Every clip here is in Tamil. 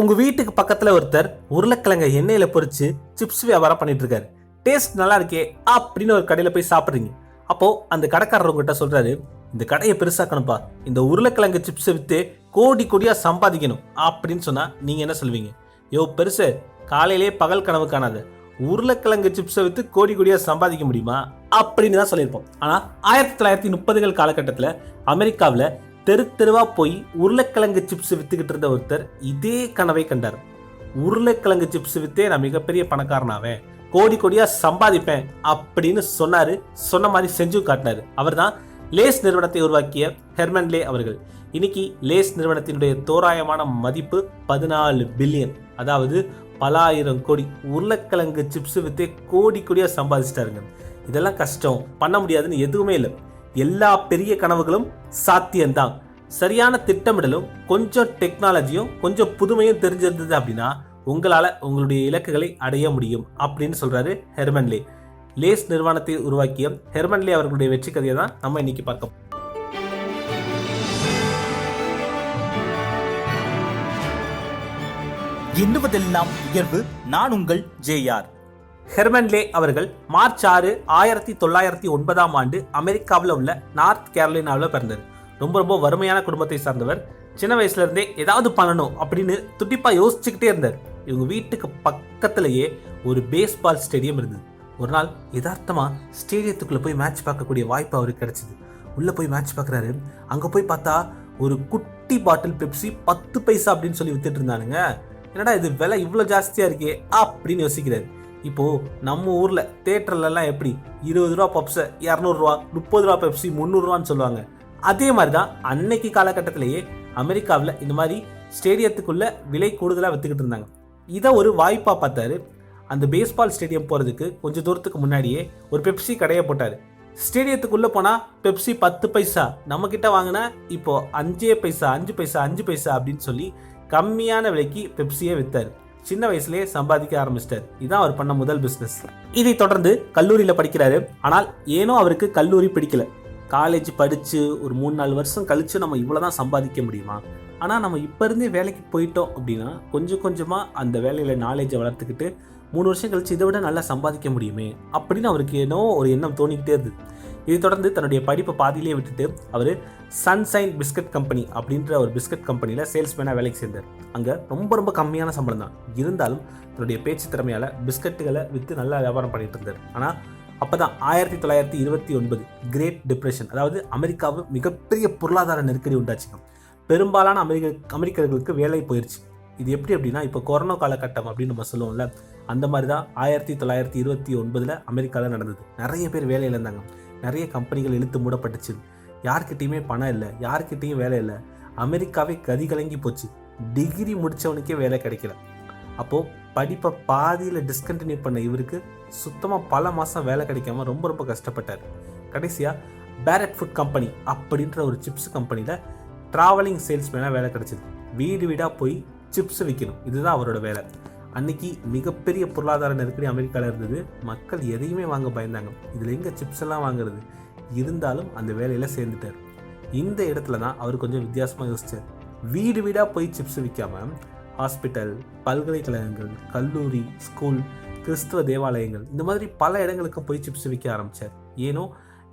உங்க வீட்டுக்கு பக்கத்துல ஒருத்தர் உருளைக்கிழங்க எண்ணெயில பொறிச்சு சிப்ஸ் வியாபாரம் பண்ணிட்டு இருக்காரு டேஸ்ட் நல்லா இருக்கே அப்படின்னு ஒரு கடையில போய் சாப்பிடுறீங்க. அப்போ அந்த கடைக்காரர் உங்ககிட்ட சொல்றாரு இந்த கடையை பெருசாக்கணும்ப்பா. இந்த உருளைக்கிழங்கு சிப்ஸ் வித்து கோடி கோடியா சம்பாதிக்கணும். அப்படின்னு சொன்னா நீங்க என்ன சொல்வீங்க? யோ பெருசு காலையிலே பகல் கனவு காணாது. உருளைக்கிழங்கு சிப்ஸை வித்து கோடி கோடியா சம்பாதிக்க முடியுமா? அப்படின்னு தான் சொல்லியிருப்போம். ஆனா ஆயிரத்தி தொள்ளாயிரத்தி முப்பதுகள் காலகட்டத்தில் அமெரிக்காவில் தெரு தெருவாக போய் உருளைக்கிழங்கு சிப்ஸ் விற்றுக்கிட்டு இருந்த ஒருத்தர் இதே கனவை கண்டார். உருளைக்கிழங்கு சிப்ஸ் விற்றே நான் மிகப்பெரிய பணக்காரனாவேன். கோடி கோடியாக சம்பாதிப்பேன் அப்படின்னு சொன்னார். சொன்ன மாதிரி செஞ்சு காட்டினாரு. அவர்தான் லேஸ் நிறுவனத்தை உருவாக்கிய ஹெர்மன் லே அவர்கள். இன்னைக்கு லேஸ் நிறுவனத்தினுடைய தோராயமான மதிப்பு பதினாலு பில்லியன். அதாவது பல ஆயிரம் கோடி உருளைக்கிழங்கு சிப்ஸ் விற்றே கோடி கோடியாக சம்பாதிச்சிட்டாருங்க. இதெல்லாம் கஷ்டம். பண்ண முடியாதுன்னு எதுவுமே இல்லை. எல்லா பெரிய கனவுகளும் சாத்தியம்தான். சரியான திட்டமிடலும் கொஞ்சம் டெக்னாலஜியும் கொஞ்சம் புதுமையும் தெரிஞ்சிருந்தது அப்படின்னா உங்களால் உங்களுடைய இலக்குகளை அடைய முடியும் அப்படின்னு சொல்கிறாரு ஹெர்மன்லே லேஸ் நிறுவனத்தை உருவாக்கிய ஹெர்மன்லே அவர்களுடைய வெற்றி கதையை தான் நம்ம இன்னைக்கு பார்க்க எண்ணுவதெல்லாம் உயர்வு. நான் உங்கள் ஜேஆர் ஹெர்மன்லே அவர்கள் மார்ச் ஆறு ஆயிரத்தி தொள்ளாயிரத்தி ஒன்பதாம் ஆண்டு அமெரிக்காவில் உள்ள நார்த் கேரளினாவில் பிறந்தார் ரொம்ப ரொம்ப வறுமையான குடும்பத்தை சார்ந்தவர். சின்ன வயசுலேருந்தே ஏதாவது பண்ணணும் அப்படின்னு துட்டிப்பாக யோசிச்சுக்கிட்டே இருந்தார். இவங்க வீட்டுக்கு பக்கத்திலேயே ஒரு பேஸ்பால் ஸ்டேடியம் இருந்தது. ஒரு நாள் யதார்த்தமாக ஸ்டேடியத்துக்குள்ள போய் மேட்ச் பார்க்கக்கூடிய வாய்ப்பு அவருக்கு கிடச்சிது. உள்ளே போய் மேட்ச் பார்க்குறாரு. அங்கே போய் பார்த்தா ஒரு குட்டி பாட்டில் பெப்சி பத்து பைசா அப்படின்னு சொல்லி வித்துட்டு இருந்தானுங்க. என்னடா இது விலை இவ்வளோ ஜாஸ்தியாக இருக்கே அப்படின்னு யோசிக்கிறாரு. இப்போது நம்ம ஊரில் தேட்டர்லலாம் எப்படி? இருபது ரூபா பப்ஸை இரநூறுவா முப்பது ரூபா பெப்சி முந்நூறுவான்னு சொல்லுவாங்க. அதே மாதிரி தான் அன்னைக்கு காலகட்டத்திலேயே அமெரிக்காவில் இந்த மாதிரி ஸ்டேடியத்துக்குள்ள விலை கூடுதலாக வித்துக்கிட்டு இருந்தாங்க. இதை ஒரு வாய்ப்பாக பார்த்தாரு. அந்த பேஸ்பால் ஸ்டேடியம் போகிறதுக்கு கொஞ்சம் தூரத்துக்கு முன்னாடியே ஒரு பெப்சி கடையை போட்டார். ஸ்டேடியத்துக்குள்ளே போனால் பெப்சி பத்து பைசா நம்மக்கிட்ட வாங்கினா இப்போது அஞ்சே பைசா அஞ்சு பைசா அஞ்சு பைசா அப்படின்னு சொல்லி கம்மியான விலைக்கு பெப்சியை விற்றாரு சின்ன வயசுலேயே சம்பாதிக்க ஆரம்பிச்சிட்டார். இதான் அவர் பண்ண முதல் பிஸ்னஸ் இதை தொடர்ந்து கல்லூரியில் படிக்கிறாரு. ஆனால் ஏனோ அவருக்கு கல்லூரி பிடிக்கல. காலேஜ் படித்து ஒரு மூணு நாலு வருஷம் கழித்து நம்ம இவ்வளவுதான் சம்பாதிக்க முடியுமா? ஆனால் நம்ம இப்போ இருந்தே வேலைக்கு போயிட்டோம் அப்படின்னா கொஞ்சம் கொஞ்சமாக அந்த வேலையில் நாலேஜை வளர்த்துக்கிட்டு மூணு வருஷம் கழித்து இதை விட நல்லா சம்பாதிக்க முடியுமே? அப்படின்னு அவருக்கு ஏனோ ஒரு எண்ணம் தோணிக்கிட்டே இருந்தது. இதை தொடர்ந்து தன்னுடைய படிப்பை பாதியிலே விட்டுட்டு அவர் சன்சைன் பிஸ்கட் கம்பெனி அப்படின்ற ஒரு பிஸ்கட் கம்பெனியில் சேல்ஸ்மேனாக வேலைக்கு சேர்ந்தார். அங்கே ரொம்ப ரொம்ப கம்மியான சம்பளம் தான். இருந்தாலும் தன்னுடைய பேச்சு திறமையால் பிஸ்கட்டுகளை விற்று நல்லா வியாபாரம் பண்ணிட்டு இருந்தார். ஆனால் அப்போ தான் ஆயிரத்தி தொள்ளாயிரத்தி இருபத்தி ஒன்பது கிரேட் டிப்ரெஷன் அதாவது அமெரிக்காவில் மிகப்பெரிய பொருளாதார நெருக்கடி உண்டாச்சுங்க. பெரும்பாலான அமெரிக்க அமெரிக்கர்களுக்கு வேலை போயிடுச்சு இது எப்படி அப்படின்னா இப்போ கொரோனா காலகட்டம் அப்படின்னு நம்ம சொல்லுவோம்ல அந்த மாதிரி தான் ஆயிரத்தி தொள்ளாயிரத்தி இருபத்தி ஒன்பதில் அமெரிக்காவில் நடந்தது. நிறைய பேர் வேலையில் இருந்தாங்க. நிறைய கம்பெனிகள் இழுத்து மூடப்பட்டுச்சு. யார்கிட்டயுமே பணம் இல்லை யார்கிட்டயும் வேலை இல்லை. அமெரிக்காவே கதி கலங்கி போச்சு. டிகிரி முடிச்சவனுக்கே வேலை கிடைக்கல. அப்போது படிப்பை பாதியில் டிஸ்கண்டினியூ பண்ண இவருக்கு சுத்தமாக பல மாதம் வேலை கிடைக்காம ரொம்ப ரொம்ப கஷ்டப்பட்டார். கடைசியாக பேரட் ஃபுட் கம்பெனி அப்படின்ற ஒரு சிப்ஸ் கம்பெனியில் ட்ராவலிங் சேல்ஸ்மேனாக வேலை கிடச்சிது. வீடு வீடாக போய் சிப்ஸ் விற்கணும் இதுதான் அவரோட வேலை. அன்னைக்கு மிகப்பெரிய பொருளாதார நெருக்கடி அமெரிக்காவில் இருந்தது. மக்கள் எதையுமே வாங்க பயந்தாங்க. இதில் எங்கே சிப்ஸ் எல்லாம் வாங்குறது? இருந்தாலும் அந்த வேலையில் சேர்ந்துட்டார். இந்த இடத்துல தான் அவர் கொஞ்சம் வித்தியாசமாக யோசித்தார் வீடு வீடாக போய் சிப்ஸ் விற்காம ஹாஸ்பிட்டல் பல்கலைக்கழகங்கள் கல்லூரி ஸ்கூல் கிறிஸ்துவ தேவாலயங்கள் இந்த மாதிரி பல இடங்களுக்கு போய் சிப்ஸ் விற்க ஆரம்பித்தார் ஏனோ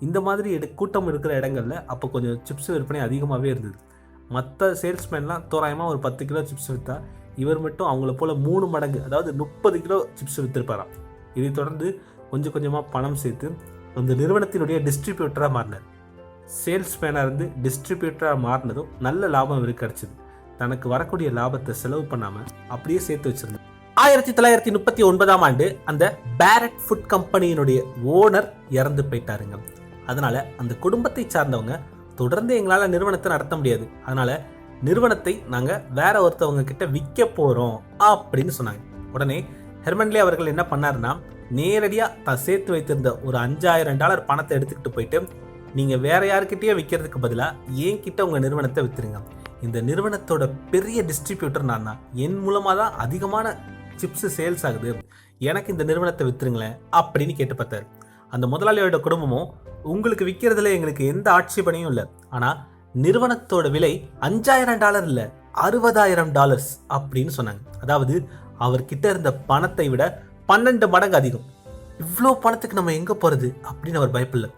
இந்த மாதிரி எடு கூட்டம் இருக்கிற இடங்கள்ல அப்போ கொஞ்சம் சிப்ஸ் விற்பனை அதிகமாகவே இருந்தது. மற்ற சேல்ஸ்மேன்லாம் தோராயமாக ஒரு பத்து கிலோ சிப்ஸ் விற்றா இவர் மட்டும் அவங்கள போல் மூணு மடங்கு அதாவது முப்பது கிலோ சிப்ஸ் விற்றுருப்பாராம் இதை தொடர்ந்து கொஞ்சம் கொஞ்சமாக பணம் சேர்த்து அந்த நிறுவனத்தினுடைய டிஸ்ட்ரிபியூட்டராக மாறினார். சேல்ஸ்மேனாக இருந்து டிஸ்ட்ரிபியூட்டராக மாறினதும் நல்ல லாபம் இவருக்கு கிடச்சிது. தனக்கு வரக்கூடிய லாபத்தை செலவு பண்ணாமல் அப்படியே சேர்த்து வச்சிருந்தார். ஆயிரத்தி தொள்ளாயிரத்தி முப்பத்தி ஒன்பதாம் ஆண்டு அந்த பேரட் ஃபுட் கம்பெனியினுடைய ஓனர் இறந்து போயிட்டாருங்க. அதனால் அந்த குடும்பத்தை சார்ந்தவங்க தொடர்ந்து எங்களால் நிறுவனத்தை நடத்த முடியாது. அதனால் நிறுவனத்தை நாங்கள் வேற ஒருத்தவங்க கிட்ட விற்க போகிறோம் அப்படின்னு சொன்னாங்க. உடனே ஹெர்மன்லே அவர்கள் என்ன பண்ணாருன்னா நேரடியாக தான் சேர்த்து வைத்திருந்த ஒரு அஞ்சாயிரம் டாலர் பணத்தை எடுத்துக்கிட்டு போயிட்டு நீங்கள் வேற யாருக்கிட்டேயே விற்கிறதுக்கு பதிலாக ஏன் கிட்ட உங்கள் நிறுவனத்தை விற்றுருங்க இந்த நிறுவனத்தோட பெரிய டிஸ்ட்ரிபியூட்டர் நான் தான் என் மூலமாக தான் அதிகமான சிப்ஸ் சேல்ஸ் ஆகுது. எனக்கு இந்த நிறுவனத்தை விற்றுருங்களேன் அப்படின்னு கேட்டு பார்த்தாரு. அந்த முதலாளியோட குடும்பமும் உங்களுக்கு விற்கிறதுல எங்களுக்கு எந்த ஆட்சேபனையும் இல்லை. ஆனால் நிறுவனத்தோட விலை அஞ்சாயிரம் டாலர் இல்லை அறுபதாயிரம் டாலர்ஸ் அப்படின்னு சொன்னாங்க. அதாவது அவர்கிட்ட இருந்த பணத்தை விட பன்னெண்டு மடங்கு அதிகம். இவ்வளோ பணத்துக்கு நம்ம எங்கே போகிறது அப்படின்னு அவர் பயப்படல.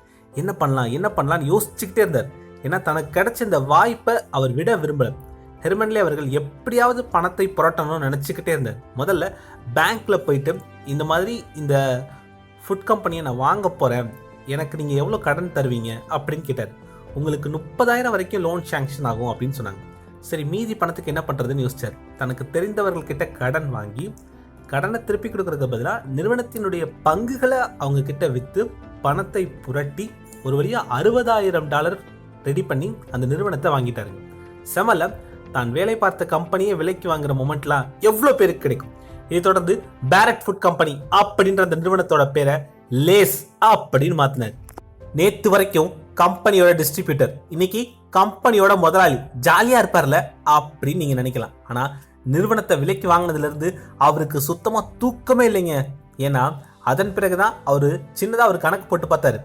என்ன பண்ணலாம் என்ன பண்ணலாம்னு யோசிச்சுக்கிட்டே இருந்தார். ஏன்னா தனக்கு கிடைச்ச இந்த வாய்ப்பை அவர் விட விரும்பலை. ஹெர்மன்லே அவர்கள் எப்படியாவது பணத்தை புரட்டணும்னு நினச்சிக்கிட்டே இருந்தார். முதல்ல பேங்க்கில் போயிட்டு இந்த மாதிரி இந்த ஃபுட் கம்பெனியை நான் வாங்க போகிறேன் எனக்கு நீங்கள் எவ்வளோ கடன் தருவீங்க அப்படின்னு கேட்டார். உங்களுக்கு முப்பதாயிரம் வரைக்கும் லோன் சாங்ஷன் ஆகும் அப்படின்னு சொன்னாங்க. சரி மீதி பணத்துக்கு என்ன பண்ணுறதுன்னு யோசிச்சார். தனக்கு தெரிந்தவர்கள்கிட்ட கடன் வாங்கி கடனை திருப்பி கொடுக்கறதுக்கு பதிலாக நிறுவனத்தினுடைய பங்குகளை அவங்க கிட்ட விற்று பணத்தை புரட்டி ஒரு வழியாக அறுபதாயிரம் டாலர் ரெடி பண்ணி அந்த நிறுவனத்தை வாங்கிட்டாருங்க செமல தான் வேலை பார்த்த கம்பெனியை விலைக்கு வாங்குற மொமெண்ட்லாம் எவ்வளோ பேருக்கு கிடைக்கும்? இதை தொடர்ந்து பேரட் ஃபுட் கம்பெனி அப்படின்ற அந்த நிறுவனத்தோட பேரை லேஸ் அப்படின்னு மாத்தினார். நேற்று வரைக்கும் கம்பெனியோட டிஸ்ட்ரிபியூட்டர் இன்னைக்கு கம்பெனியோட முதலாளி ஜாலியா இருப்பார்ல அப்படின்னு நீங்க நினைக்கலாம். ஆனா நிறுவனத்தை விலைக்கு வாங்கினதுல இருந்து அவருக்கு சுத்தமா தூக்கமே இல்லைங்க. ஏன்னா அதன் பிறகுதான் அவரு சின்னதா ஒரு கணக்கு போட்டு பார்த்தாரு.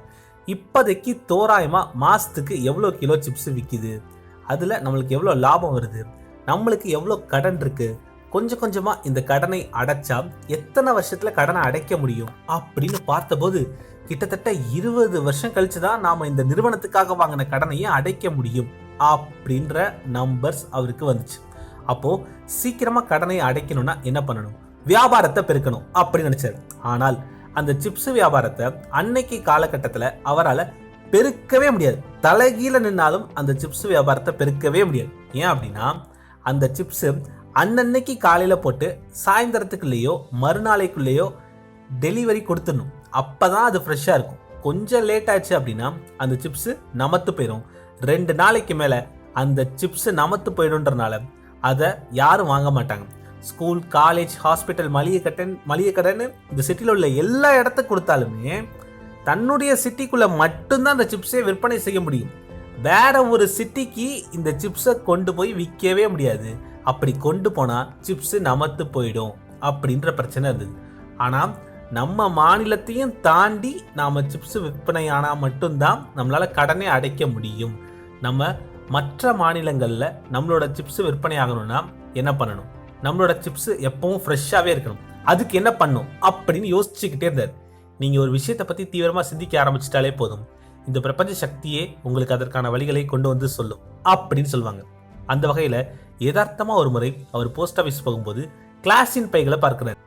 இப்போதைக்கு தோராயமா மாசத்துக்கு எவ்வளோ கிலோ சிப்ஸ் விற்கிது அதுல நம்மளுக்கு எவ்வளோ லாபம் வருது? நம்மளுக்கு எவ்வளோ கடன் இருக்குது கொஞ்சம் கொஞ்சமா இந்த கடனை அடைச்சா எத்தனை வருஷத்துல கடனை அடைக்க முடியும் அப்படின்னு பார்த்தபோது கிட்டத்தட்ட இருபது வருஷம் கழிச்சு தான் நாம இந்த நிறுவனத்துக்காக வாங்கின கடனையே அடைக்க முடியும் அப்படின்ற நம்பர்ஸ் அவருக்கு வந்துச்சு. அப்போ சீக்கிரமா கடனை அடைக்கணும்னா என்ன பண்ணணும்? வியாபாரத்தை பெருக்கணும் அப்படின்னு நினைச்சாரு. ஆனால் அந்த சிப்ஸ் வியாபாரத்தை அன்னைக்கு காலகட்டத்தில் அவரால் பெருக்கவே முடியாது. தலைகீழ நின்னாலும் அந்த சிப்ஸ் வியாபாரத்தை பெருக்கவே முடியாது. ஏன் அப்படின்னா அந்த சிப்ஸ் அன்னன்னைக்கு காலையில் போட்டு சாயந்தரத்துக்குள்ளேயோ மறுநாளைக்குள்ளேயோ டெலிவரி கொடுத்துடணும். அப்போ தான் அது ஃப்ரெஷ்ஷாக இருக்கும். கொஞ்சம் லேட் ஆச்சு அப்படின்னா அந்த சிப்ஸு நமத்து போயிடும் ரெண்டு நாளைக்கு மேலே அந்த சிப்ஸு நமத்து போயிடும்ன்றனால அதை யாரும் வாங்க மாட்டாங்க. ஸ்கூல் காலேஜ் ஹாஸ்பிட்டல் மளிகை கடன் மளிகை கடன் இந்த சிட்டியில் உள்ள எல்லா இடத்த கொடுத்தாலுமே தன்னுடைய சிட்டிக்குள்ளே மட்டும்தான் அந்த சிப்ஸே விற்பனை செய்ய முடியும். வேற ஒரு சிட்டிக்கு இந்த சிப்ஸை கொண்டு போய் விற்கவே முடியாது. அப்படி கொண்டு போனால் சிப்ஸு நமத்து போயிடும் அப்படின்ற பிரச்சனை இருந்தது. ஆனால் நம்ம மாநிலத்தையும் தாண்டி நாம் சிப்ஸ் விற்பனை ஆனால் மட்டும்தான் நம்மளால் கடனை அடைக்க முடியும். நம்ம மற்ற மாநிலங்களில் நம்மளோட சிப்ஸ் விற்பனை ஆகணும்னா என்ன பண்ணணும்? நம்மளோட சிப்ஸ் எப்பவும் ஃப்ரெஷ்ஷாகவே இருக்கணும். அதுக்கு என்ன பண்ணும் அப்படின்னு யோசிச்சுக்கிட்டே இருந்தார். நீங்கள் ஒரு விஷயத்தை பற்றி தீவிரமாக சிந்திக்க ஆரம்பிச்சிட்டாலே போதும். இந்த பிரபஞ்ச சக்தியே உங்களுக்கு அதற்கான வழிகளை கொண்டு வந்து சொல்லும். அப்படின்னு சொல்லுவாங்க. அந்த வகையில் யதார்த்தமாக ஒரு முறை அவர் போஸ்ட் ஆஃபீஸ் போகும்போது கிளாஸின் பைகளை பார்க்கிறார்.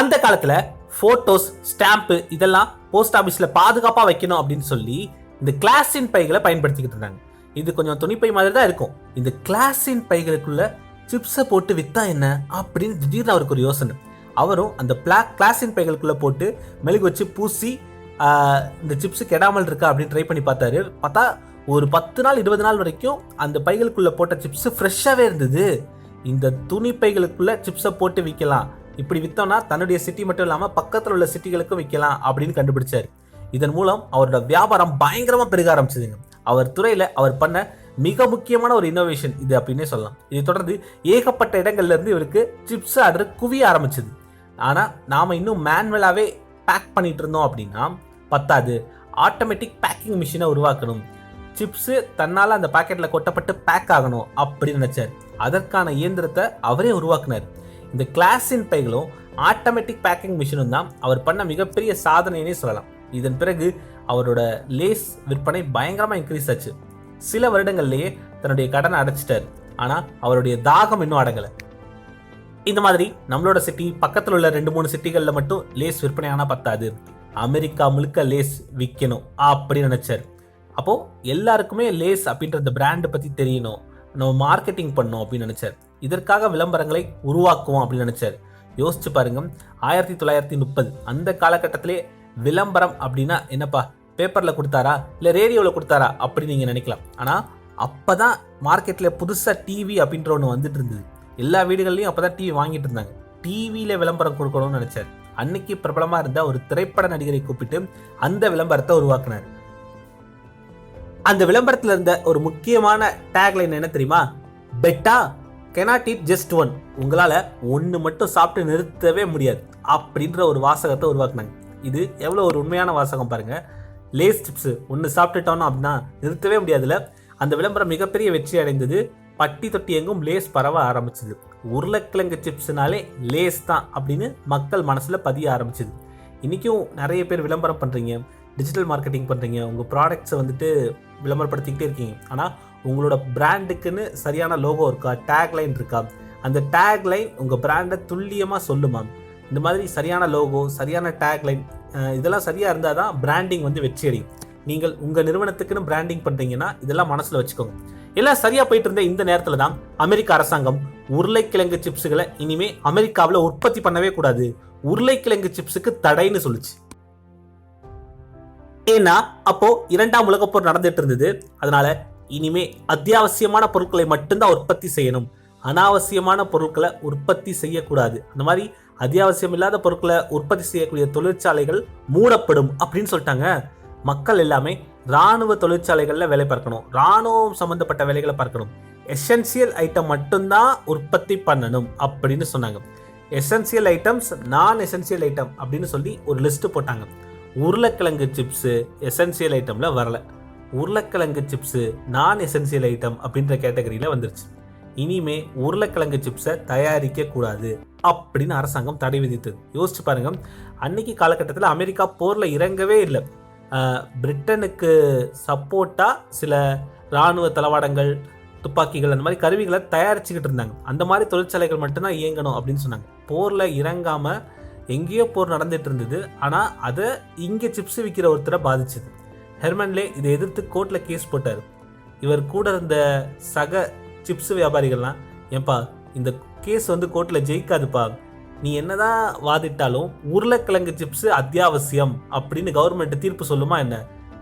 அந்த காலத்தில் ஃபோட்டோஸ் ஸ்டாம்ப்பு இதெல்லாம் போஸ்ட் ஆஃபீஸில் பாதுகாப்பாக வைக்கணும் அப்படின்னு சொல்லி இந்த கிளாஸின் பைகளை பயன்படுத்திக்கிட்டு இருந்தாங்க. இது கொஞ்சம் துணிப்பை மாதிரி தான் இருக்கும். இந்த கிளாஸின் பைகளுக்குள்ள சிப்ஸை போட்டு வித்தா என்ன அப்படின்னு திடீர்னு அவருக்கு ஒரு யோசனை. அவரும் அந்த பிளா கிளாஸின் பைகளுக்குள்ளே போட்டு மெழுகு வச்சு பூசி இந்த சிப்ஸு கெடாமல் இருக்கா அப்படின்னு ட்ரை பண்ணி பார்த்தாரு. பார்த்தா ஒரு பத்து நாள் இருபது நாள் வரைக்கும் அந்த பைகளுக்குள்ளே போட்ட சிப்ஸ் ஃப்ரெஷ்ஷாகவே இருந்தது. இந்த துணி பைகளுக்குள்ளே சிப்ஸை போட்டு விற்கலாம் இப்படி விற்றோம்னா தன்னுடைய சிட்டி மட்டும் இல்லாமல் பக்கத்தில் உள்ள சிட்டிகளுக்கும் விற்கலாம் அப்படின்னு கண்டுபிடிச்சார். இதன் மூலம் அவரோட வியாபாரம் பயங்கரமாக பெருக ஆரம்பிச்சதுங்க. அவர் துறையில் அவர் பண்ண மிக முக்கியமான ஒரு இன்னோவேஷன் இது அப்படின்னே சொல்லலாம். இதை தொடர்ந்து ஏகப்பட்ட இடங்கள்லேருந்து இவருக்கு சிப்ஸ் ஆர்டர் குவிய ஆரம்பிச்சது. ஆனால் நாம் இன்னும் மேன்வலாகவே பேக் பண்ணிகிட்டு இருந்தோம் அப்படின்னா பத்தாது. ஆட்டோமேட்டிக் பேக்கிங் மிஷினை உருவாக்கணும். சிப்ஸு தன்னால் அந்த பாக்கெட்டில் கொட்டப்பட்டு பேக் ஆகணும் அப்படின்னு நினச்சார். அதற்கான இயந்திரத்தை அவரே உருவாக்குனார். இந்த கிளாஸின் பைகளும் ஆட்டோமேட்டிக் பேக்கிங் மிஷினும் தான் அவர் பண்ண மிகப்பெரிய சாதனைனே சொல்லலாம். இதன் பிறகு அவரோட லேஸ் விற்பனை பயங்கரமாக இன்க்ரீஸ் ஆச்சு. சில வருடங்கள்லேயே தன்னுடைய கடனை அடைச்சிட்டார். ஆனால் அவருடைய தாகம் இன்னும் அடங்கலை. இந்த மாதிரி நம்மளோட சிட்டி பக்கத்தில் உள்ள ரெண்டு மூணு சிட்டிகளில் மட்டும் லேஸ் விற்பனை ஆனால் பத்தாது. அமெரிக்கா முழுக்க லேஸ் விற்கணும் அப்படின்னு நினச்சார். அப்போ எல்லாருக்குமே லேஸ் அப்படின்ற அந்த பிராண்டை பத்தி தெரியணும். நம்ம மார்க்கெட்டிங் பண்ணோம் அப்படின்னு நினைச்சார். இதற்காக விளம்பரங்களை உருவாக்குவோம் அப்படின்னு நினைச்சார். யோசிச்சு பாருங்க. ஆயிரத்தி தொள்ளாயிரத்தி முப்பது அந்த காலகட்டத்திலே விளம்பரம் அப்படின்னா என்னப்பா? பேப்பர்ல கொடுத்தாரா? இல்லை ரேடியோவில் கொடுத்தாரா? அப்படின்னு நீங்க நினைக்கலாம். ஆனா அப்பதான் மார்க்கெட்ல புதுசா டிவி அப்படின்ற ஒன்று வந்துட்டு இருந்தது. எல்லா வீடுகள்லையும் அப்பதான் டிவி வாங்கிட்டு இருந்தாங்க. டிவியில விளம்பரம் கொடுக்கணும்னு நினைச்சார். அன்னைக்கு பிரபலமா இருந்த ஒரு திரைப்பட நடிகரை கூப்பிட்டு அந்த விளம்பரத்தை உருவாக்குனார். அந்த விளம்பரத்தில் இருந்த ஒரு முக்கியமான டேக்லைன் என்ன தெரியுமா? Bet you can't eat just one உங்களால் ஒன்று மட்டும் சாப்பிட்டு நிறுத்தவே முடியாது அப்படின்ற ஒரு வாசகத்தை உருவாக்குனாங்க. இது எவ்வளோ ஒரு உண்மையான வாசகம் பாருங்கள் லேஸ் சிப்ஸ் ஒன்று சாப்பிட்டுட்டோம் அப்படின்னா நிறுத்தவே முடியாதுல அந்த விளம்பரம் மிகப்பெரிய வெற்றி அடைந்தது. பட்டி தொட்டி எங்கும் லேஸ் பரவ ஆரம்பிச்சது. உருளைக்கிழங்கு சிப்ஸ்னாலே லேஸ் தான் அப்படின்னு மக்கள் மனசில் பதிய ஆரம்பிச்சது. இன்றைக்கும் நிறைய பேர் விளம்பரம் பண்ணுறீங்க டிஜிட்டல் மார்க்கெட்டிங் பண்ணுறீங்க உங்கள் ப்ராடக்ட்ஸை வந்துட்டு விளம்பரப்படுத்திக்கிட்டே இருக்கீங்க. ஆனால் உங்களோட பிராண்டுக்குன்னு சரியான லோகோ இருக்கா? டேக்லைன் இருக்கா? அந்த டேக்லைன் உங்கள் பிராண்டை துல்லியமாக சொல்லுமா? இந்த மாதிரி சரியான லோகோ சரியான டேக்லைன் இதெல்லாம் சரியாக இருந்தால் தான் பிராண்டிங் வந்து வெற்றி அடையும். நீங்கள் உங்கள் நிறுவனத்துக்குன்னு பிராண்டிங் பண்ணுறீங்கன்னா இதெல்லாம் மனசில் வச்சுக்கோங்க. எல்லாம் சரியாக போயிட்டு இருந்த இந்த நேரத்தில் தான் அமெரிக்க அரசாங்கம் உருளைக்கிழங்கு சிப்ஸுகளை இனிமேல் அமெரிக்காவில் உற்பத்தி பண்ணவே கூடாது. உருளைக்கிழங்கு சிப்ஸுக்கு தடைன்னு சொல்லுச்சு. ஏன்னா அப்போ இரண்டாம் உலக போர் நடந்துட்டு இருந்தது. அதனால இனிமே அத்தியாவசியமான பொருட்களை மட்டும்தான் உற்பத்தி செய்யணும். அனாவசியமான பொருட்களை உற்பத்தி செய்யக்கூடாது. அந்த மாதிரி அத்தியாவசியம் இல்லாத பொருட்களை உற்பத்தி செய்யக்கூடிய தொழிற்சாலைகள் மூடப்படும் அப்படின்னு சொல்லிட்டாங்க. மக்கள் எல்லாமே ராணுவ தொழிற்சாலைகளில் வேலை பார்க்கணும். ராணுவம் சம்பந்தப்பட்ட வேலைகளை பார்க்கணும். எசென்சியல் ஐட்டம் மட்டும்தான் உற்பத்தி பண்ணணும் அப்படின்னு சொன்னாங்க. எசென்சியல் ஐட்டம்ஸ் நான் எசென்சியல் ஐட்டம் அப்படின்னு சொல்லி ஒரு லிஸ்ட் போட்டாங்க. உருளைக்கிழங்கு சிப்ஸு எசென்சியல் ஐட்டமில் வரல. உருளைக்கிழங்கு சிப்ஸு நான் எசென்சியல் ஐட்டம் அப்படின்ற கேட்டகரியில் வந்துருச்சு. இனிமே உருளைக்கிழங்கு சிப்ஸை தயாரிக்க கூடாது அப்படின்னு அரசாங்கம் தடை விதித்தது. யோசிச்சு பாருங்க அன்னைக்கு காலகட்டத்தில் அமெரிக்கா போரில் இறங்கவே இல்லை. பிரிட்டனுக்கு சப்போர்ட்டாக சில இராணுவ தளவாடங்கள் துப்பாக்கிகள் அந்த மாதிரி கருவிகளை தயாரிச்சுக்கிட்டு இருந்தாங்க. அந்த மாதிரி தொழிற்சாலைகள் மட்டும்தான் இயங்கணும் அப்படின்னு சொன்னாங்க. போரில் இறங்காமல் எங்கேயோ போர் நடந்துட்டு இருந்தது ஆனால் அதை இங்கே சிப்ஸ் விற்கிற ஒருத்தரை பாதிச்சது. ஹெர்மன்லே இதை எதிர்த்து கோர்ட்டில் கேஸ் போட்டார். இவர் கூட இருந்த சக சிப்ஸ் வியாபாரிகள்லாம் ஏன்பா இந்த கேஸ் வந்து கோர்ட்டில் ஜெயிக்காதுப்பா. நீ என்னதான் வாதிட்டாலும் உருளைக்கிழங்கு சிப்ஸ் அத்தியாவசியம் அப்படின்னு கவர்மெண்ட் தீர்ப்பு சொல்லுமா என்ன?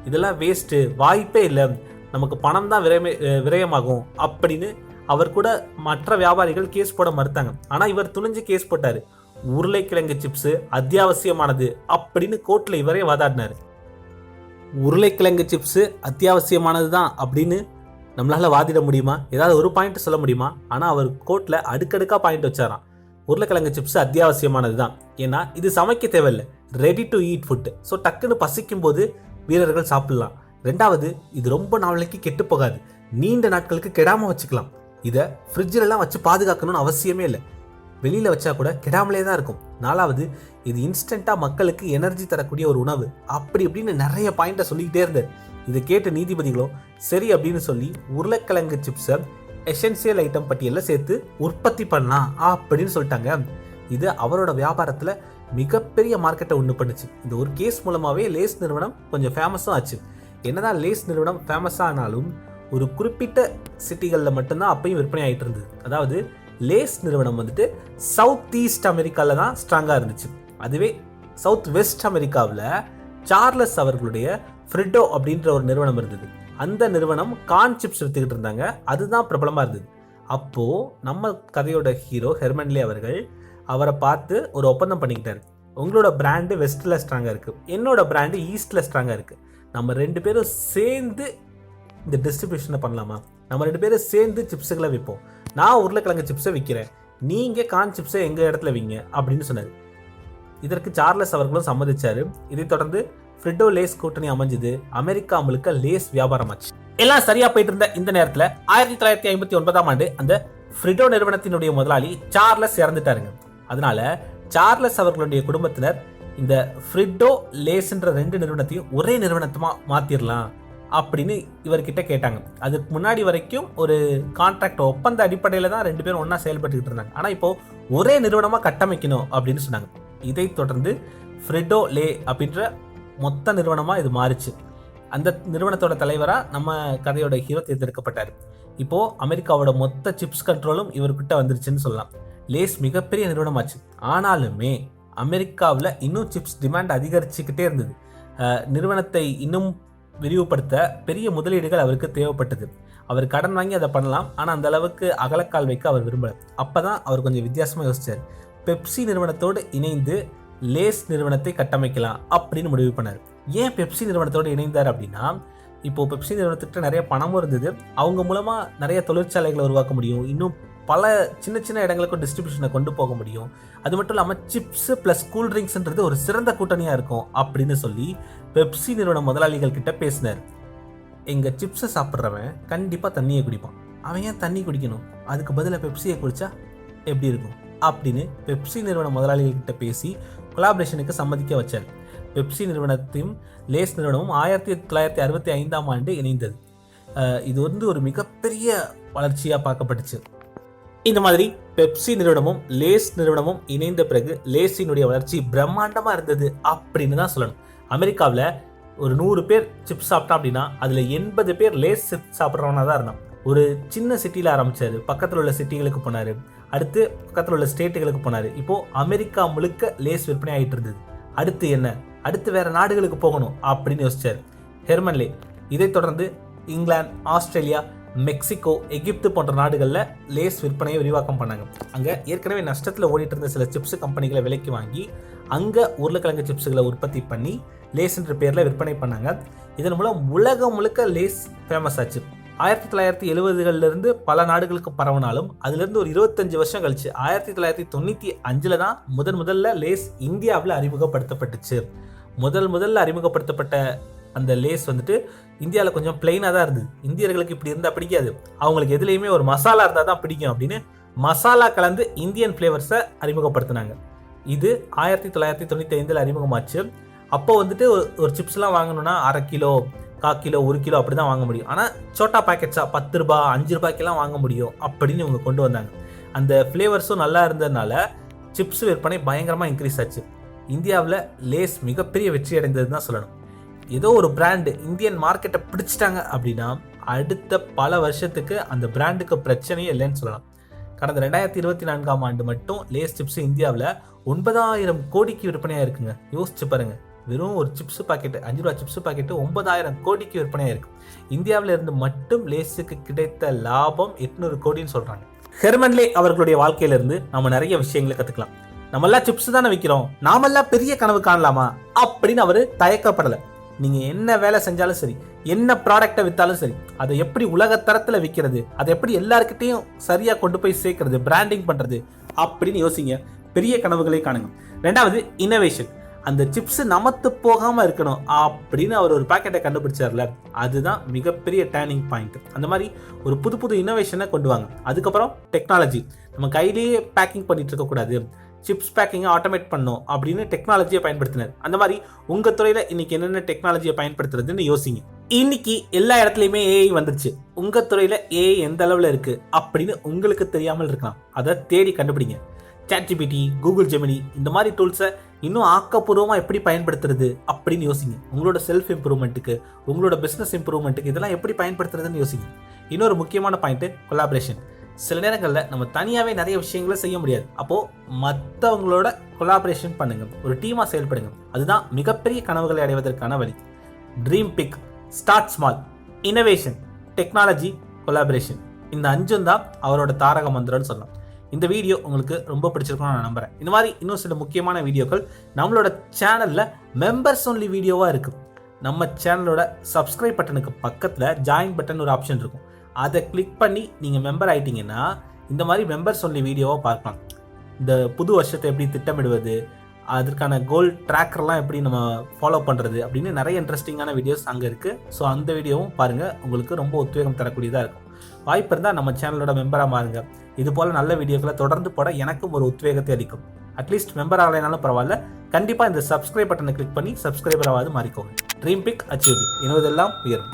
இதெல்லாம் வேஸ்ட்டு வாய்ப்பே இல்லை. நமக்கு பணம் தான் விரயமே விரயமாகும் அப்படின்னு அவர் கூட மற்ற வியாபாரிகள் கேஸ் போட மறுத்தாங்க. ஆனால் இவர் துணிஞ்சு கேஸ் போட்டார். உருளைக்கிழங்கு சிப்ஸு அத்தியாவசியமானது அப்படின்னு கோர்ட்டில் இவரே வாதாடினார். உருளைக்கிழங்கு சிப்ஸு அத்தியாவசியமானது தான் அப்படின்னு நம்மளால் வாதிட முடியுமா? ஏதாவது ஒரு பாயிண்ட் சொல்ல முடியுமா? ஆனால் அவர் கோர்ட்டில் அடுக்கடுக்காக பாயிண்ட் வச்சாராம். உருளைக்கிழங்கு சிப்ஸ் அத்தியாவசியமானது தான். ஏன்னா இது சமைக்க தேவையில்லை. Ready to eat food so டக்குன்னு பசிக்கும் போது வீரர்கள் சாப்பிடலாம். ரெண்டாவது இது ரொம்ப நாளைக்கு கெட்டு போகாது. நீண்ட நாட்களுக்கு கெடாமல் வச்சுக்கலாம். இதை ஃப்ரிட்ஜிலலாம் வச்சு பாதுகாக்கணும்னு அவசியமே இல்லை. வெளியில் வச்சா கூட கெடாமலே தான் இருக்கும். நாலாவது இது இன்ஸ்டண்ட்டாக மக்களுக்கு எனர்ஜி தரக்கூடிய ஒரு உணவு. அப்படி இப்படின்னு நிறைய பாயிண்ட்டை சொல்லிக்கிட்டே இருந்தார். இதை கேட்ட நீதிபதிகளும் சரி அப்படின்னு சொல்லி உருளைக்கிழங்கு சிப்ஸை எசென்சியல் ஐட்டம் பட்டியலில் சேர்த்து உற்பத்தி பண்ணலாம் அப்படின்னு சொல்லிட்டாங்க. இது அவரோட வியாபாரத்தில் மிகப்பெரிய மார்க்கெட்டை ஒன்று பண்ணுச்சு. இந்த ஒரு கேஸ் மூலமாகவே லேஸ் நிறுவனம் கொஞ்சம் ஃபேமஸும் ஆச்சு. என்னதான் லேஸ் நிறுவனம் ஃபேமஸானாலும் ஒரு குறிப்பிட்ட சிட்டிகளில் மட்டும்தான் அப்பையும் விற்பனை ஆகிட்டு இருந்தது. அதாவது லேஸ் நிறுவனம் வந்துட்டு சவுத் ஈஸ்ட் அமெரிக்காவில் தான் ஸ்ட்ராங்காக இருந்துச்சு. அதுவே சவுத் வெஸ்ட் அமெரிக்காவில் சார்லஸ் அவர்களுடைய ஃப்ரிட்டோ அப்படின்ற ஒரு நிறுவனம் இருந்தது. அந்த நிறுவனம் கான் சிப்ஸ் எடுத்துக்கிட்டு இருந்தாங்க. அதுதான் பிரபலமாக இருந்தது. அப்போது நம்ம கதையோட ஹீரோ ஹெர்மன்லே அவர்கள் அவரை பார்த்து ஒரு ஒப்பந்தம் பண்ணிக்கிட்டார். உங்களோட பிராண்டு வெஸ்ட்டில் ஸ்ட்ராங்காக இருக்குது என்னோட பிராண்டு ஈஸ்ட்டில் ஸ்ட்ராங்காக இருக்குது நம்ம ரெண்டு பேரும் சேர்ந்து இந்த டிஸ்ட்ரிபியூஷனை பண்ணலாமா? நம்ம ரெண்டு பேரும் சேர்ந்து சிப்ஸுகளை விற்போம் நான் உருளைக்கிழங்கு சிப்ஸை விற்கிறேன் நீங்கள் கான் சிப்ஸை எங்கள் இடத்துல விங்க அப்படின்னு சொன்னார். இதற்கு சார்லஸ் அவர்களும் சம்மதிச்சார். இதைத் தொடர்ந்து ஃப்ரிட்டோ லேஸ் கூட்டணி அமைஞ்சது. அமெரிக்கா முழுக்க லேஸ் வியாபாரமாச்சு. எல்லாம் சரியா போயிட்டு இருந்த இந்த நேரத்தில் ஆயிரத்தி தொள்ளாயிரத்தி ஐம்பத்தி ஒன்பதாம் ஆண்டு அந்த ஃப்ரிடோ நிறுவனத்தினுடைய முதலாளி சார்லஸ் இறந்துட்டாருங்க. அதனால சார்லஸ் அவர்களுடைய குடும்பத்தினர் இந்த ஃப்ரிட்டோ லேஸ்ன்ற ரெண்டு நிறுவனத்தையும் ஒரே நிறுவனத்தமாக மாற்றிடலாம் அப்படின்னு இவர்கிட்ட கேட்டாங்க. அதுக்கு முன்னாடி வரைக்கும் ஒரு கான்ட்ராக்ட் ஒப்பந்த அடிப்படையில் தான் ரெண்டு பேரும் ஒன்றா செயல்பட்டுக்கிட்டு இருந்தாங்க. ஆனால் இப்போ ஒரே நிறுவனமாக கட்டமைக்கணும் அப்படின்னு சொன்னாங்க. இதை தொடர்ந்து ஃப்ரெடோ லே அப்படின்ற மொத்த நிறுவனமாக இது மாறிச்சு. அந்த நிறுவனத்தோட தலைவராக நம்ம கதையோட ஹீரோ தேர்ந்தெடுக்கப்பட்டார். இப்போது அமெரிக்காவோட மொத்த சிப்ஸ் கண்ட்ரோலும் இவர்கிட்ட வந்துருச்சுன்னு சொல்லலாம். லேஸ் மிகப்பெரிய நிறுவனமாச்சு. ஆனாலுமே அமெரிக்காவில் இன்னும் சிப்ஸ் டிமாண்ட் அதிகரிச்சுக்கிட்டே இருந்தது. நிறுவனத்தை இன்னும் விரிவுபடுத்த பெரிய முதலீடுகள் அவருக்கு தேவைப்பட்டது. அவர் கடன் வாங்கி அதை பண்ணலாம் ஆனால் அந்த அளவுக்கு அகலக்கால் வைக்க அவர் விரும்பலை. அப்போ தான் அவர் கொஞ்சம் வித்தியாசமாக யோசிச்சார். பெப்சி நிறுவனத்தோடு இணைந்து லேஸ் நிறுவனத்தை கட்டமைக்கலாம் அப்படின்னு முடிவு பண்ணார். ஏன் பெப்சி நிறுவனத்தோடு இணைந்தார் அப்படின்னா இப்போது பெப்சி நிறுவனத்துக்கிட்ட நிறைய பணமும் இருந்தது. அவங்க மூலமாக நிறைய தொழிற்சாலைகளை உருவாக்க முடியும். இன்னும் பல சின்ன சின்ன இடங்களுக்கும் டிஸ்ட்ரிபியூஷனை கொண்டு போக முடியும். அது மட்டும் இல்லாமல் சிப்ஸு ப்ளஸ் கூல் ட்ரிங்க்ஸ்ன்றது ஒரு சிறந்த கூட்டணியாக இருக்கும் அப்படின்னு சொல்லி பெப்சி நிறுவன முதலாளிகள் கிட்ட பேசினார் எங்கள் சிப்ஸை சாப்பிட்றவன் கண்டிப்பாக தண்ணியை குடிப்பான். அவன் ஏன் தண்ணி குடிக்கணும்? அதுக்கு பதிலாக பெப்சியை குடித்தா எப்படி இருக்கும்? அப்படின்னு பெப்சி நிறுவன முதலாளிகள்கிட்ட பேசி கொலாபரேஷனுக்கு சம்மதிக்க வச்சார். பெப்சி நிறுவனத்தையும் லேஸ் நிறுவனமும் ஆயிரத்தி தொள்ளாயிரத்தி அறுபத்தி ஐந்தாம் ஆண்டு இணைந்தது. இது வந்து ஒரு மிகப்பெரிய வளர்ச்சியாக பார்க்கப்பட்டுச்சு. இந்த மாதிரி பெப்சி நிறுவனமும் லேஸ் நிறுவனமும் இணைந்த பிறகு லேஸினுடைய வளர்ச்சி பிரம்மாண்டமாக இருந்தது அப்படின்னு தான் சொல்லணும். அமெரிக்காவில் ஒரு நூறு பேர் சிப்ஸ் சாப்பிட்டான் அப்படின்னா அதில் எண்பது பேர் லேஸ் சிப்ஸ் சாப்பிட்றவனா தான் இருந்தான். ஒரு சின்ன சிட்டியில் ஆரம்பித்தார் பக்கத்தில் உள்ள சிட்டிகளுக்கு போனார். அடுத்து பக்கத்தில் உள்ள ஸ்டேட்டுகளுக்கு போனார். இப்போது அமெரிக்கா முழுக்க லேஸ் விற்பனை ஆகிட்டு இருந்தது. அடுத்து என்ன? அடுத்து வேறு நாடுகளுக்கு போகணும் அப்படின்னு யோசிச்சார். ஹெர்மன்லே இதைத் தொடர்ந்து இங்கிலாந்து ஆஸ்திரேலியா மெக்சிகோ எகிப்து போன்ற நாடுகளில் லேஸ் விற்பனையை விரிவாக்கம் பண்ணாங்க. அங்கே ஏற்கனவே நஷ்டத்தில் ஓடிட்டு இருந்த சில சிப்ஸ் கம்பெனிகளை விலைக்கு வாங்கி அங்கே உருளைக்கிழங்கு சிப்ஸுகளை உற்பத்தி பண்ணி லேஸ் என்ற பேரில் விற்பனை பண்ணாங்க. இதன் மூலம் உலகம் முழுக்க லேஸ் ஃபேமஸ் ஆச்சு. ஆயிரத்தி தொள்ளாயிரத்தி எழுபதுகள்லேருந்து பல நாடுகளுக்கு பரவினாலும் அதுலேருந்து ஒரு இருபத்தஞ்சு வருஷம் கழிச்சு ஆயிரத்தி தொள்ளாயிரத்தி தொண்ணூற்றி அஞ்சில் தான் முதன் முதல்ல லேஸ் இந்தியாவில் அறிமுகப்படுத்தப்பட்டுச்சு. முதல் முதல்ல அறிமுகப்படுத்தப்பட்ட அந்த லேஸ் வந்துட்டு இந்தியாவில் கொஞ்சம் பிளெயினாக தான் இருந்தது. இந்தியர்களுக்கு இப்படி இருந்தால் பிடிக்காது. அவங்களுக்கு எதுலேயுமே ஒரு மசாலா இருந்தால் தான் பிடிக்கும் அப்படின்னு மசாலா கலந்து இந்தியன் ஃப்ளேவர்ஸை அறிமுகப்படுத்தினாங்க. இது ஆயிரத்தி தொள்ளாயிரத்தி தொண்ணூற்றி ஐந்தில் அறிமுகமாச்சு. அப்போ வந்துட்டு ஒரு- சிப்ஸ்லாம் வாங்கணும்னா அரை கிலோ கா கிலோ ஒரு கிலோ அப்படி தான் வாங்க முடியும். ஆனால் சோட்டா பேக்கெட்ஸாக பத்து ரூபா அஞ்சு ரூபாய்க்கெல்லாம் வாங்க முடியும் அப்படின்னு இவங்க கொண்டு வந்தாங்க. அந்த ஃப்ளேவர்ஸும் நல்லா இருந்ததுனால சிப்ஸ் விற்பனை பயங்கரமாக இன்க்ரீஸ் ஆச்சு. இந்தியாவில் லேஸ் மிகப்பெரிய வெற்றி அடைந்தது தான் சொல்லணும். ஏதோ ஒரு பிராண்டு இந்தியன் மார்க்கெட்டை பிடிச்சிட்டாங்க அப்படின்னா அடுத்த பல வருஷத்துக்கு அந்த பிராண்டுக்கு பிரச்சனையே இல்லைன்னு சொல்லலாம். கடந்த ரெண்டாயிரத்தி இருபத்தி நான்காம் ஆண்டு மட்டும் லேஸ் சிப்ஸ் இந்தியாவில் ஒன்பதாயிரம் கோடிக்கு விற்பனையாக இருக்குங்க. யோசிச்சு பாருங்கள் வெறும் ஒரு சிப்ஸ் பாக்கெட் அஞ்சு ரூபா சிப்ஸ் பாக்கெட்டு ஒன்பதாயிரம் கோடிக்கு விற்பனையாக இருக்கு. இந்தியாவில் இருந்து மட்டும் லேஸுக்கு கிடைத்த லாபம் எட்நூறு கோடின்னு சொல்கிறாங்க ஹெர்மன்லே அவர்களுடைய வாழ்க்கையிலிருந்து நம்ம நிறைய விஷயங்களை கற்றுக்கலாம் நம்மெல்லாம் சிப்ஸ் தானே விற்கிறோம் நாமெல்லாம் பெரிய கனவு காணலாமா? அப்படின்னு அவர் தயக்கப்படலை. நீங்க என்ன வேலை செஞ்சாலும் சரி என்ன ப்ராடக்டை வித்தாலும் சரி அதை எப்படி உலகத்தரத்தில் விற்கிறது அதை எப்படி எல்லாருக்கிட்டையும் சரியா கொண்டு போய் சேர்க்கறது பிராண்டிங் பண்றது அப்படின்னு யோசிங்க. பெரிய கனவுகளை காணுங்க. ரெண்டாவது இன்னோவேஷன் அந்த சிப்ஸ் நமத்து போகாமல் இருக்கணும் அப்படின்னு அவர் ஒரு பேக்கெட்டை கண்டுபிடிச்சார்ல. அதுதான் மிகப்பெரிய டேர்னிங் பாயிண்ட் அந்த மாதிரி ஒரு புது புது இன்னோவேஷனை கொண்டு வாங்க. அதுக்கப்புறம் டெக்னாலஜி நம்ம கையிலேயே பேக்கிங் பண்ணிட்டு இருக்கக்கூடாது சிப்ஸ் பேக்கிங்கை ஆட்டோமேட் பண்ணும் அப்படின்னு டெக்னாலஜியை பயன்படுத்தினார். அந்த மாதிரி உங்கள் துறையில் இன்னைக்கு என்னென்ன டெக்னாலஜியை பயன்படுத்துறதுன்னு யோசிங்க. இன்னைக்கு எல்லா இடத்துலையுமே ஏஐ வந்துருச்சு. உங்கள் துறையில் ஏஐ எந்த அளவில் இருக்குது அப்படின்னு உங்களுக்கு தெரியாமல் இருக்கலாம். அதை தேடி கண்டுபிடிங்க. ChatGPT கூகுள் ஜெமினி இந்த மாதிரி டூல்ஸை இன்னும் ஆக்கப்பூர்வமாக எப்படி பயன்படுத்துறது அப்படின்னு யோசிங்க. உங்களோட செல்ஃப் இம்ப்ரூவ்மெண்ட்டுக்கு உங்களோட பிஸ்னஸ் இம்ப்ரூவ்மெண்ட்டுக்கு இதெல்லாம் எப்படி பயன்படுத்துறதுன்னு யோசிங்க. இன்னொரு முக்கியமான பாயிண்ட்டு கொலாபரேஷன் சில நேரங்களில் நம்ம தனியாகவே நிறைய விஷயங்களை செய்ய முடியாது. அப்போது மற்றவங்களோட கொலாபரேஷன் பண்ணுங்க. ஒரு டீமாக செயல்படுங்க. அதுதான் மிகப்பெரிய கனவுகளை அடைவதற்கான வழி. Dream big start small innovation technology collaboration இந்த அஞ்சும் தான் அவரோட தாரக மந்திரம்னு சொல்லலாம். இந்த வீடியோ உங்களுக்கு ரொம்ப பிடிச்சிருக்கும்னு நான் நம்புறேன். இந்த மாதிரி இன்னும் சில முக்கியமான வீடியோக்கள் நம்மளோட சேனலில் மெம்பர்ஸ் ஒன்லி வீடியோவாக இருக்கும் நம்ம சேனலோட சப்ஸ்கிரைப் பட்டனுக்கு பக்கத்தில் ஜாயின் பட்டன் ஒரு ஆப்ஷன் இருக்கும். அதை கிளிக் பண்ணி நீங்கள் மெம்பர் ஆயிட்டீங்கன்னா இந்த மாதிரி மெம்பர்ஸ் ஒன்லி வீடியோவாக பார்க்கலாம். இந்த புது வருஷத்தை எப்படி திட்டமிடுவது அதற்கான கோல் ட்ராக்கர்லாம் எப்படி நம்ம ஃபாலோ பண்ணுறது அப்படின்னு நிறைய இன்ட்ரெஸ்டிங்கான வீடியோஸ் அங்கே இருக்குது ஸோ அந்த வீடியோவும் பாருங்கள் உங்களுக்கு ரொம்ப உத்வேகம் தரக்கூடியதாக இருக்கும். வாய்ப்பு இருந்தால் நம்ம சேனலோட மெம்பராக மாறுங்க. இது போல் நல்ல வீடியோக்களை தொடர்ந்து போட எனக்கும் ஒரு உத்வேகத்தை அளிக்கும். அட்லீஸ்ட் மெம்பர் ஆகலைனாலும் பரவாயில்ல. கண்டிப்பாக இந்த சப்ஸ்கிரைப் பட்டனை கிளிக் பண்ணி சப்ஸ்கிரைபராவது மாறிக்கோங்க. ட்ரீம் பிக் அச்சீவ் இணுவதெல்லாம் உயரும்.